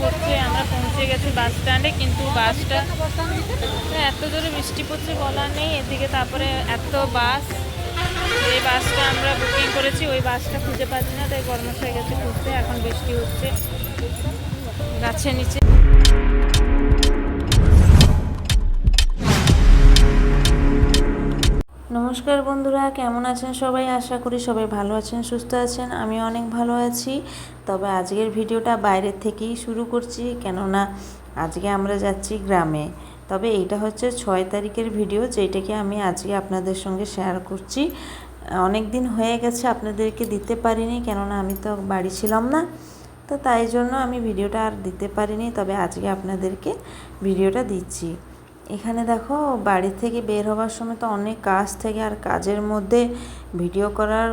পড়ছে আমরা পৌঁছে গেছি বাস স্ট্যান্ডে কিন্তু বাসটা এত জোরে বৃষ্টি পড়ছে বলার নেই। এদিকে তারপরে এত বাস এই বাসটা আমরা বুকিং করেছি, ওই বাসটা খুঁজে পাচ্ছি না, তাই কর্মশাই গেছে খুঁজতে, এখন বৃষ্টি হচ্ছে, গাছের নিচে। নমস্কার বন্ধুরা, কেমন আছেন সবাই? আশা করি সবাই ভালো আছেন, সুস্থ আছেন। আমি অনেক ভালো আছি। তবে আজকের ভিডিওটা বাইরের থেকেই শুরু করছি, কেননা আজকে আমরা যাচ্ছি গ্রামে। তবে এইটা হচ্ছে ছয় তারিখের ভিডিও, যেটাকে আমি আজকে আপনাদের সঙ্গে শেয়ার করছি। অনেক দিন হয়ে গেছে, আপনাদেরকে দিতে পারিনি, কেননা আমি তো বাড়ি ছিলাম না। তো তাই জন্য আমি ভিডিওটা আর দিতে পারিনি, তবে আজকে আপনাদেরকে ভিডিওটা দিচ্ছি। এখানে দেখো, বাড়ি থেকে বের হওয়ার সময় তো অনেক কাজ থেকে আর কাজের মধ্যে ভিডিও করার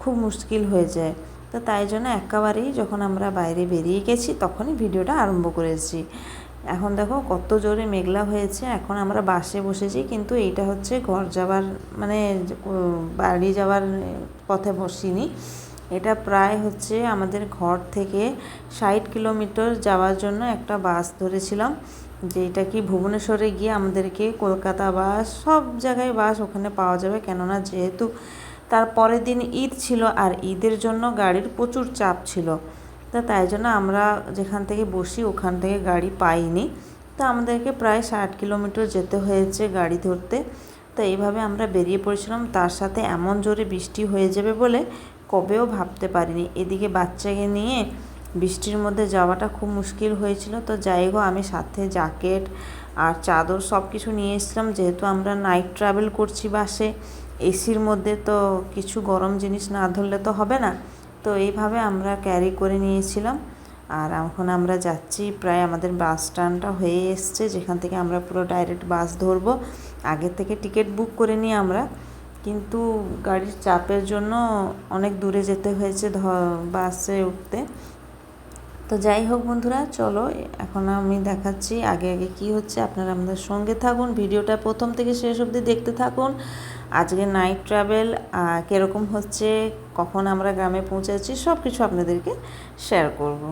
খুব মুশকিল হয়ে যায়। তো তাই জন্য একেবারেই যখন আমরা বাইরে বেরিয়ে গেছি, তখনই ভিডিওটা আরম্ভ করেছি। এখন দেখো, কত জোরে মেঘলা হয়েছে। এখন আমরা বাসে বসেছি, কিন্তু এইটা হচ্ছে ঘর যাওয়ার মানে বাড়ি যাওয়ার পথে বসিনি। এটা প্রায় হচ্ছে আমাদের ঘর থেকে ষাট কিলোমিটার যাওয়ার জন্য একটা বাস ধরেছিলাম। যেটা কি ভুবনেশ্বরে গিয়ে আমাদেরকে কলকাতা বাস সব জায়গায় বাস ওখানে পাওয়া যাবে। কেননা যেহেতু তার পরের দিন ঈদ ছিল আর ঈদের জন্য গাড়ির প্রচুর চাপ ছিল। তা তাই জন্য আমরা যেখান থেকে বসি ওখান থেকে গাড়ি পাইনি। তো আমাদেরকে প্রায় ষাট কিলোমিটার যেতে হয়েছে গাড়ি ধরতে। তো এইভাবে আমরা বেরিয়ে পড়েছিলাম। তার সাথে এমন জোরে বৃষ্টি হয়ে যাবে বলে কবেও ভাবতে পারিনি। এদিকে বাচ্চাকে নিয়ে বৃষ্টির মধ্যে যাওয়াটা খুব মুশকিল হয়েছিল। তো যাই হোক, আমি সাথে জ্যাকেট আর চাদর সব কিছু নিয়ে এসেছিলাম। যেহেতু আমরা নাইট ট্রাভেল করছি বাসে এসির মধ্যে তো কিছু গরম জিনিস না ধরলে তো হবে না। তো এইভাবে আমরা ক্যারি করে নিয়েছিলাম। আর এখন আমরা যাচ্ছি প্রায় আমাদের বাস স্ট্যান্ডটা হয়ে এসছে, যেখান থেকে আমরা পুরো ডাইরেক্ট বাস ধরবো। আগে থেকে টিকিট বুক করে নিই আমরা। কিন্তু গাড়ির চাপের জন্য অনেক দূরে যেতে হয়েছে বাসে উঠতে। তো যাই হোক বন্ধুরা, চলো, এখন আমি দেখাচ্ছি আগে আগে কি হচ্ছে। আপনারা আমাদের সঙ্গে থাকুন, ভিডিওটা প্রথম থেকে শেষ অবধি দেখতে থাকুন। আজকে নাইট ট্রাভেল কীরকম হচ্ছে, কখন আমরা গ্রামে পৌঁছেছি সব কিছু আপনাদেরকে শেয়ার করব।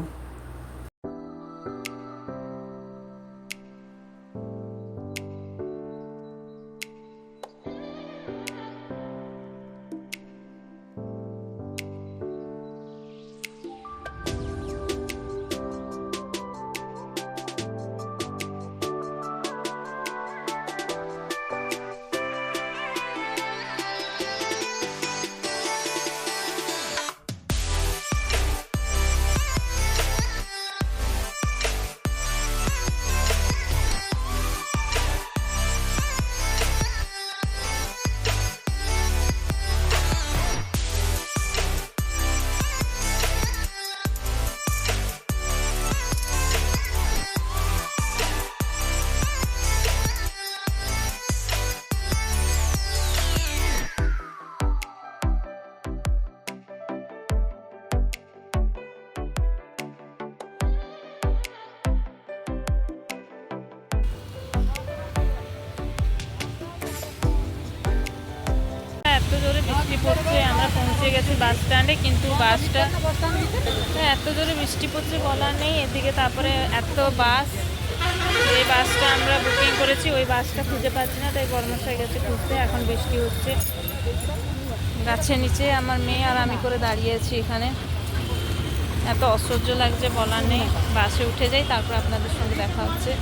বৃষ্টি পড়ছে, আমরা পৌঁছে গেছি বাস স্ট্যান্ডে কিন্তু বাসটা এত জোরে বৃষ্টি পড়ছে বলার নেই। এদিকে তারপরে এত বাস এই বাসটা আমরা বুকিং করেছি, ওই বাসটা খুঁজে পাচ্ছি না, তাই কর্মশাই গেছে খুঁজতে, এখন বৃষ্টি হচ্ছে। গাছের নিচে আমার মেয়ে আর আমি করে দাঁড়িয়েছি এখানে। এত অসহ্য লাগছে বলার নেই। বাসে উঠে যাই, তারপর আপনাদের সঙ্গে দেখা হচ্ছে।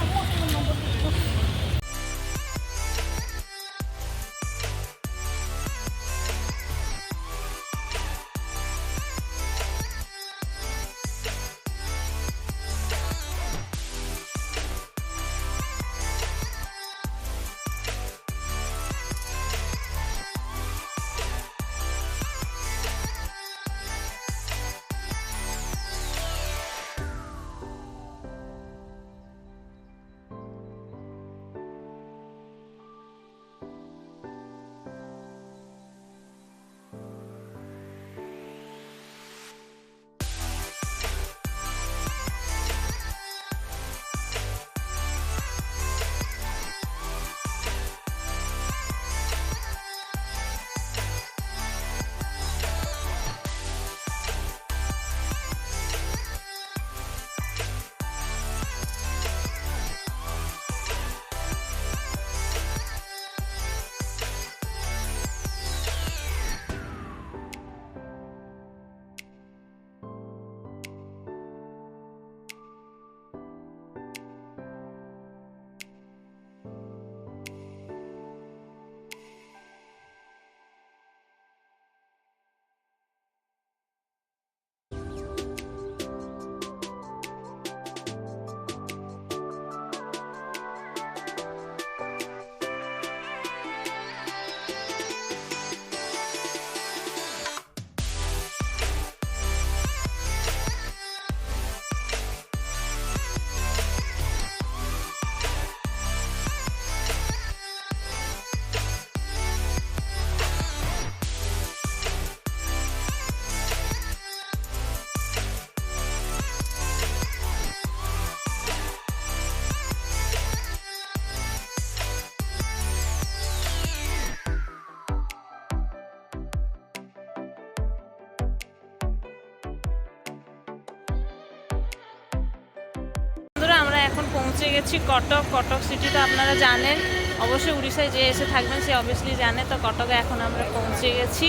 গেছি, কটক। কটক সিটি তো আপনারা জানেন। অবশ্যই উড়িষ্যায় যে এসে থাকবেন সে অবভিয়াসলি জানে। তো কটকে এখন আমরা পৌঁছে গেছি।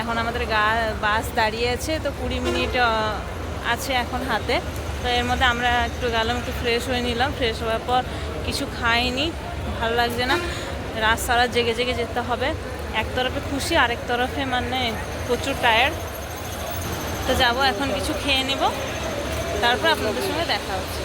এখন আমাদের গা, বাস দাঁড়িয়ে আছে। তো কুড়ি মিনিট আছে এখন হাতে। তো এর মধ্যে আমরা একটু গেলাম, একটু ফ্রেশ হয়ে নিলাম। ফ্রেশ হওয়ার পর কিছু খাইনি। ভালো লাগছে না। রাত সারা জেগে জেগে যেতে হবে। এক তরফে খুশি, আরেক তরফে মানে প্রচুর টায়ার্ড তো যাব, এখন কিছু খেয়ে নেব। তারপর আপনাদের সঙ্গে দেখা হচ্ছে।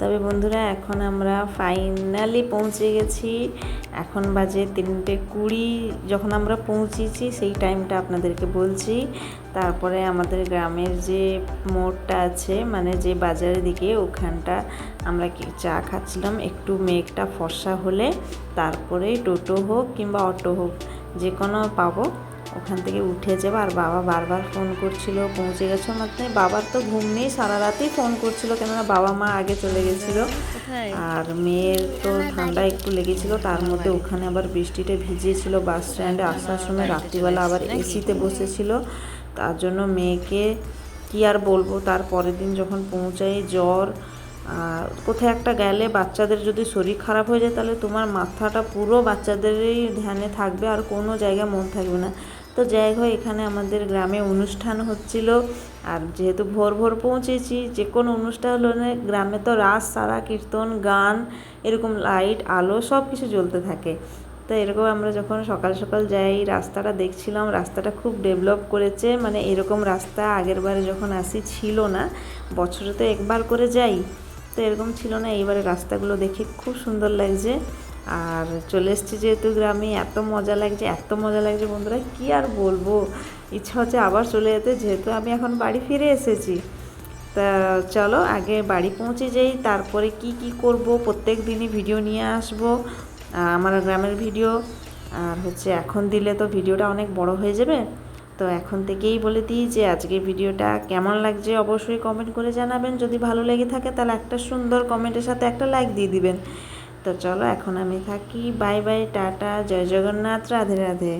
তবে বন্ধুরা, এখন আমরা ফাইনালি পৌঁছে গেছি। এখন বাজে তিনটে কুড়ি। যখন আমরা পৌঁছেছি, সেই টাইমটা আপনাদেরকে বলছি। তারপরে আমাদের গ্রামের যে মোড়টা আছে মানে যে বাজারের দিকে, ওখানটা আমরা কি চা খাচ্ছিলাম। একটু মেঘটা ফর্সা হলে তারপরে টোটো হোক কিংবা অটো হোক যে কোনো পাবো। ওখান থেকে উঠে যাব আর বাবা বারবার ফোন করছিল পৌঁছে গেছো মানে বাবার তো ঘুম নেই সারা রাতেই ফোন করছিল কেননা বাবা মা আগে চলে গেছিল। আর মেয়ের তো ঠান্ডা একটু লেগেছিল তার মধ্যে ওখানে আবার বৃষ্টিতে ভিজিয়েছিল বাস স্ট্যান্ডে আসার সময় রাত্রিবেলা আবার এসিতে বসেছিল। তার জন্য মেয়েকে কি আর বলব তার পরের দিন যখন পৌঁছাই জ্বর আর কোথায় একটা গেলে বাচ্চাদের যদি শরীর খারাপ হয়ে যায় তাহলে তোমার মাথাটা পুরো বাচ্চাদেরই ধ্যানে থাকবে আর কোনো জায়গায় মন থাকবে না। তো যাই হোক, এখানে আমাদের গ্রামে অনুষ্ঠান হচ্ছিল। আর যেহেতু ভোর ভোর পৌঁছেছি, যে কোনো অনুষ্ঠান গ্রামে তো রাস, সারা কীর্তন, গান, এরকম লাইট, আলো সব কিছু জ্বলতে থাকে। তো এরকম আমরা যখন সকাল সকাল যাই, রাস্তাটা দেখছিলাম, রাস্তাটা খুব ডেভেলপ করেছে। মানে এরকম রাস্তা আগের বারে যখন আসি ছিল না, বছরে তো একবার করে যাই। তো এরকম ছিল না, এইবারে রাস্তাগুলো দেখে খুব সুন্দর লাগছে। আর চলে এসেছি যেহেতু গ্রামে, এত মজা লাগছে, এত মজা লাগছে বন্ধুরা, কি আর বলব? ইচ্ছা হচ্ছে আবার চলে যেতে, যেহেতু আমি এখন বাড়ি ফিরে এসেছি। তা চলো, আগে বাড়ি পৌঁছে যাই, তারপরে কি কি করব, প্রত্যেক দিনই ভিডিও নিয়ে আসব আমার গ্রামের ভিডিও। আর হচ্ছে এখন দিলে তো ভিডিওটা অনেক বড় হয়ে যাবে। তো এখন থেকেই বলে দিই যে আজকে ভিডিওটা কেমন লাগছে অবশ্যই কমেন্ট করে জানাবেন। যদি ভালো লেগে থাকে তাহলে একটা সুন্দর কমেন্টের সাথে একটা লাইক দিয়ে দিবেন। তো চলো এখন আমি থাকি। বাই বাই টাটা জয় জগন্নাথ রাধে রাধে।